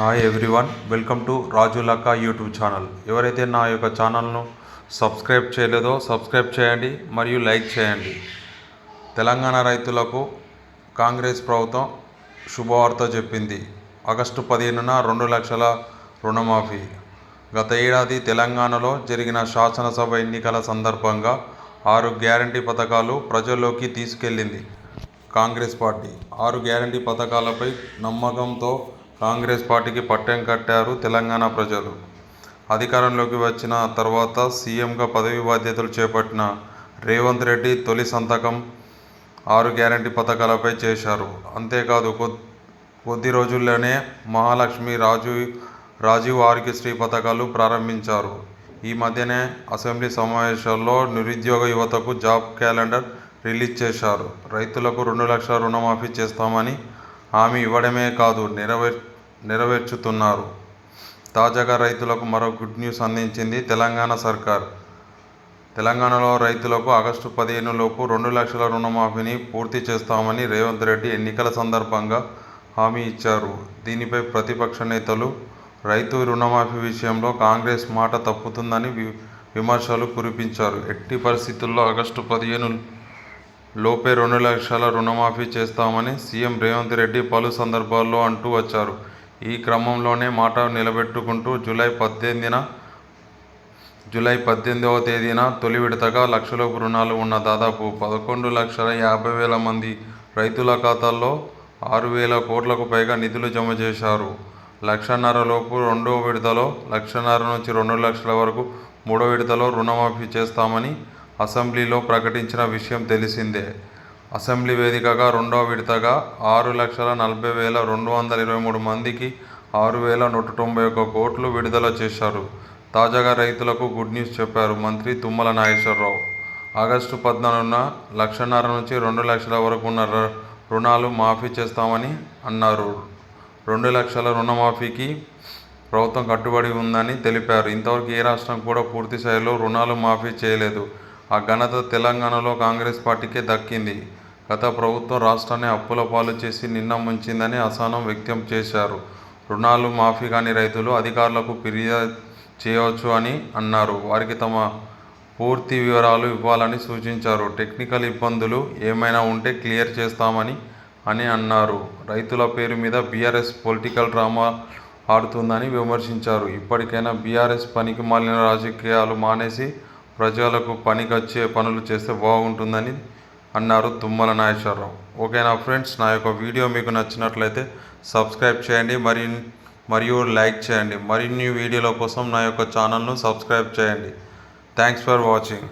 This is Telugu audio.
Hi everyone welcome to Raju Lakka YouTube channel ఎవరైతే నా యొక్క ఛానల్ను సబ్స్క్రైబ్ చేయలేదో సబ్స్క్రైబ్ చేయండి మరియు లైక్ చేయండి. తెలంగాణ రైతులకు కాంగ్రెస్ ప్రభుత్వం శుభవార్త చెప్పింది. ఆగస్టు పదిహేనున రెండు లక్షల రుణమాఫీ. గత ఏడాది తెలంగాణలో జరిగిన శాసనసభ ఎన్నికల సందర్భంగా ఆరు గ్యారంటీ పథకాలు ప్రజల్లోకి తీసుకెళ్ళింది కాంగ్రెస్ పార్టీ. ఆరు గ్యారంటీ పథకాలపై నమ్మకంతో కాంగ్రెస్ పార్టీకి పట్టం కట్టారు తెలంగాణ ప్రజలు. అధికారంలోకి వచ్చిన తర్వాత సీఎంగా పదవి బాధ్యతలు చేపట్టిన రేవంత్ రెడ్డి తొలి సంతకం ఆరు గ్యారంటీ పథకాలపై చేశారు. అంతేకాదు కొద్ది రోజుల్లోనే మహాలక్ష్మి రాజు రాజీవ్ ఆరోగ్యశ్రీ పథకాలు ప్రారంభించారు. ఈ మధ్యనే అసెంబ్లీ సమావేశాల్లో నిరుద్యోగ యువతకు జాబ్ క్యాలెండర్ రిలీజ్ చేశారు. రైతులకు రెండు లక్షల రుణమాఫీ చేస్తామని హామీ ఇవ్వడమే కాదు నెరవేర్ నెరవేర్చుతున్నారు. తాజాగా రైతులకు మరో గుడ్ న్యూస్ అందించింది తెలంగాణ సర్కార్. తెలంగాణలో రైతులకు ఆగస్టు పదిహేను లోపు రెండు లక్షల రుణమాఫీని పూర్తి చేస్తామని రేవంత్ రెడ్డి ఎన్నికల సందర్భంగా హామీ ఇచ్చారు. దీనిపై ప్రతిపక్ష నేతలు రైతు రుణమాఫీ విషయంలో కాంగ్రెస్ మాట తప్పుతుందని వి- విమర్శలు కురిపించారు. ఎట్టి పరిస్థితుల్లో ఆగస్టు పదిహేను లోపే రెండు లక్షల రుణమాఫీ చేస్తామని సీఎం రేవంత్ రెడ్డి పలు సందర్భాల్లో అంటూ వచ్చారు. ఈ క్రమంలోనే మాట నిలబెట్టుకుంటూ జూలై పద్దెనిమిదిన జూలై పద్దెనిమిదవ తేదీన తొలి విడతగా లక్షలోపు రుణాలు ఉన్న దాదాపు పదకొండు లక్షల యాభై వేల మంది రైతుల ఖాతాల్లో ఆరు వేల కోట్లకు పైగా నిధులు జమ చేశారు. లక్షన్నరలోపు రెండో విడతలో లక్షన్నర నుంచి రెండు లక్షల వరకు మూడో విడతలో రుణమాఫీ చేస్తామని అసెంబ్లీలో ప్రకటించిన విషయం తెలిసిందే. అసెంబ్లీ వేదికగా రెండో విడతగా ఆరు లక్షల నలభై వేల రెండు వందల ఇరవై మూడు మందికి ఆరు వేల నూట తొంభై ఒక్క కోట్లు విడుదల చేశారు. తాజాగా రైతులకు గుడ్ న్యూస్ చెప్పారు మంత్రి తుమ్మల నాగేశ్వరరావు. ఆగస్టు పద్నాలుగున లక్షన్నర నుంచి రెండు లక్షల వరకు ఉన్న ర- రుణాలు మాఫీ చేస్తామని అన్నారు. రెండు లక్షల రుణమాఫీకి ప్రభుత్వం కట్టుబడి ఉందని తెలిపారు. ఇంతవరకు ఏ రాష్ట్రం కూడా పూర్తి స్థాయిలో రుణాలు మాఫీ చేయలేదు. ఆ ఘనత తెలంగాణలో కాంగ్రెస్ పార్టీకే దక్కింది. గత ప్రభుత్వం రాష్ట్రాన్ని అప్పుల పాలు చేసి నిన్న ముంచిందని అసహనం వ్యక్తం చేశారు. రుణాలు మాఫీ కాని రైతులు అధికారులకు ఫిర్యాదు చేయవచ్చు అని అన్నారు. వారికి తమ పూర్తి వివరాలు ఇవ్వాలని సూచించారు. టెక్నికల్ ఇబ్బందులు ఏమైనా ఉంటే క్లియర్ చేస్తామని అని అన్నారు. రైతుల పేరు మీద బీఆర్ఎస్ పొలిటికల్ డ్రామా ఆడుతుందని విమర్శించారు. ఇప్పటికైనా బీఆర్ఎస్ పనికి మాలిన రాజకీయాలు మానేసి ప్రజలకు పనికొచ్చే పనులు చేస్తే బాగుంటుందని అన్నారు తుమ్మల నాగేశ్వరరావు. ఓకేనా ఫ్రెండ్స్ నా యొక్క వీడియో మీకు నచ్చినట్లయితే సబ్స్క్రైబ్ చేయండి మరి మరియు లైక్ చేయండి. మరిన్ని వీడియోల కోసం నా యొక్క ఛానల్ను సబ్స్క్రైబ్ చేయండి. Thanks for watching.